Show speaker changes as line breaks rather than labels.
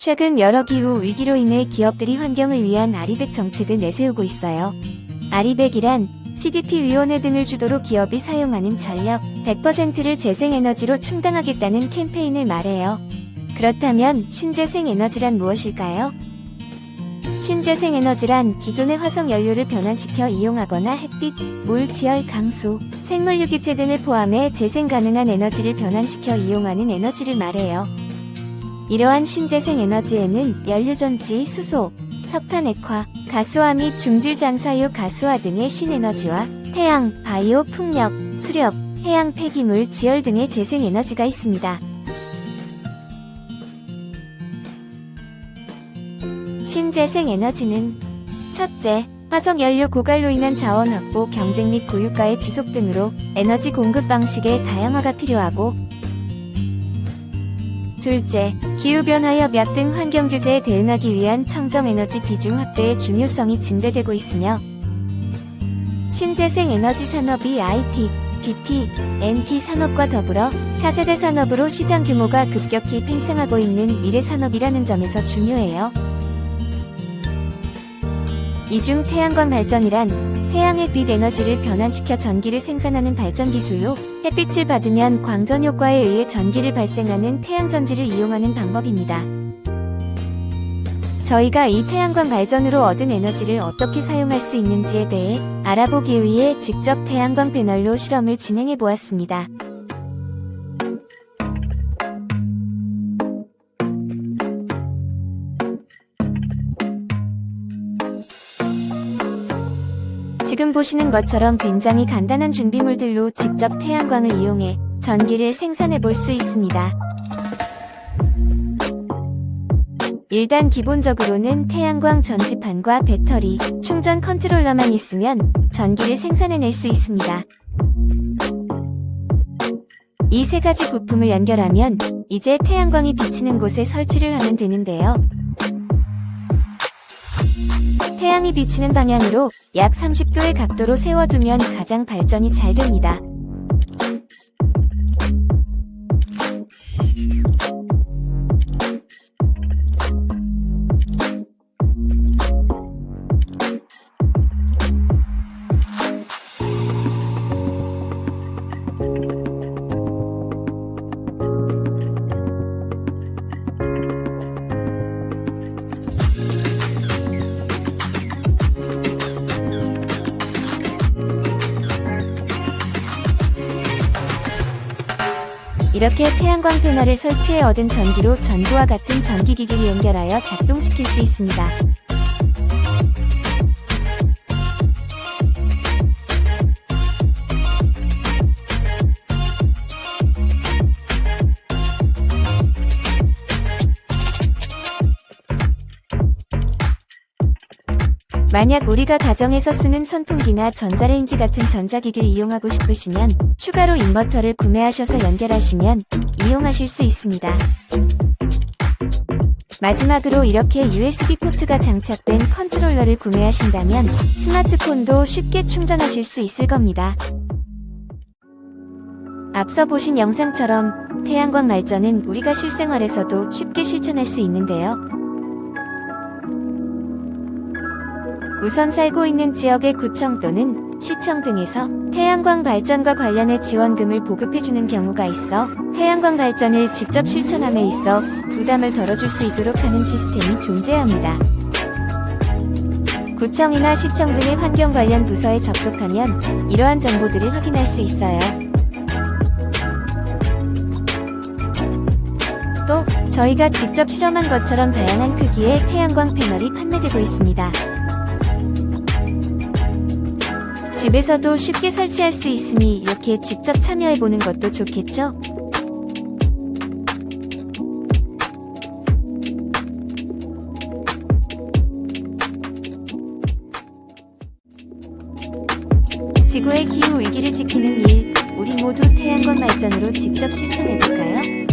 최근 여러 기후 위기로 인해 기업들이 환경을 위한 아리백 정책을 내세우고 있어요. 아리백이란 CDP-위원회 등을 주도로 기업이 사용하는 전력 100%를 재생에너지로 충당하겠다는 캠페인을 말해요. 그렇다면 신재생 에너지란 무엇일까요? 신재생 에너지란 기존의 화석 연료를 변환시켜 이용하거나 햇빛, 물, 지열, 강수, 생물 유기체 등을 포함해 재생 가능한 에너지를 변환시켜 이용하는 에너지를 말해요. 이러한 신재생 에너지에는 연료전지, 수소, 석탄 액화, 가스화 및 중질 장사유 가스화 등의 신에너지와 태양, 바이오, 풍력, 수력, 해양 폐기물, 지열 등의 재생 에너지가 있습니다. 신재생 에너지는 첫째, 화석 연료 고갈로 인한 자원 확보, 경쟁 및 고유가의 지속 등으로 에너지 공급 방식의 다양화가 필요하고 둘째, 기후변화 협약 등 환경 규제에 대응하기 위한 청정 에너지 비중 확대의 중요성이 증대되고 있으며 신재생 에너지 산업이 IT, BT, NT 산업과 더불어 차세대 산업으로 시장 규모가 급격히 팽창하고 있는 미래 산업이라는 점에서 중요해요. 이중 태양광 발전이란 태양의 빛 에너지를 변환시켜 전기를 생산하는 발전 기술로 햇빛을 받으면 광전 효과에 의해 전기를 발생하는 태양전지를 이용하는 방법입니다. 저희가 이 태양광 발전으로 얻은 에너지를 어떻게 사용할 수 있는지에 대해 알아보기 위해 직접 태양광 패널로 실험을 진행해 보았습니다. 지금 보시는 것처럼 굉장히 간단한 준비물들로 직접 태양광을 이용해 전기를 생산해 볼 수 있습니다. 일단 기본적으로는 태양광 전지판과 배터리, 충전 컨트롤러만 있으면 전기를 생산해낼 수 있습니다. 이 세 가지 부품을 연결하면 이제 태양광이 비치는 곳에 설치를 하면 되는데요. 태양이 비치는 방향으로 약 30도의 각도로 세워두면 가장 발전이 잘 됩니다. 이렇게 태양광 패널을 설치해 얻은 전기로 전구와 같은 전기기기를 연결하여 작동시킬 수 있습니다. 만약 우리가 가정에서 쓰는 선풍기나 전자레인지 같은 전자기기를 이용하고 싶으시면 추가로 인버터를 구매하셔서 연결하시면 이용하실 수 있습니다. 마지막으로 이렇게 USB 포트가 장착된 컨트롤러를 구매하신다면 스마트폰도 쉽게 충전하실 수 있을 겁니다. 앞서 보신 영상처럼 태양광 발전은 우리가 실생활에서도 쉽게 실천할 수 있는데요. 우선 살고 있는 지역의 구청 또는 시청 등에서 태양광 발전과 관련해 지원금을 보급해주는 경우가 있어 태양광 발전을 직접 실천함에 있어 부담을 덜어줄 수 있도록 하는 시스템이 존재합니다. 구청이나 시청 등의 환경 관련 부서에 접속하면 이러한 정보들을 확인할 수 있어요. 또 저희가 직접 실험한 것처럼 다양한 크기의 태양광 패널이 판매되고 있습니다. 집에서도 쉽게 설치할 수 있으니 이렇게 직접 참여해보는 것도 좋겠죠? 지구의 기후 위기를 지키는 일, 우리 모두 태양광 발전으로 직접 실천해볼까요?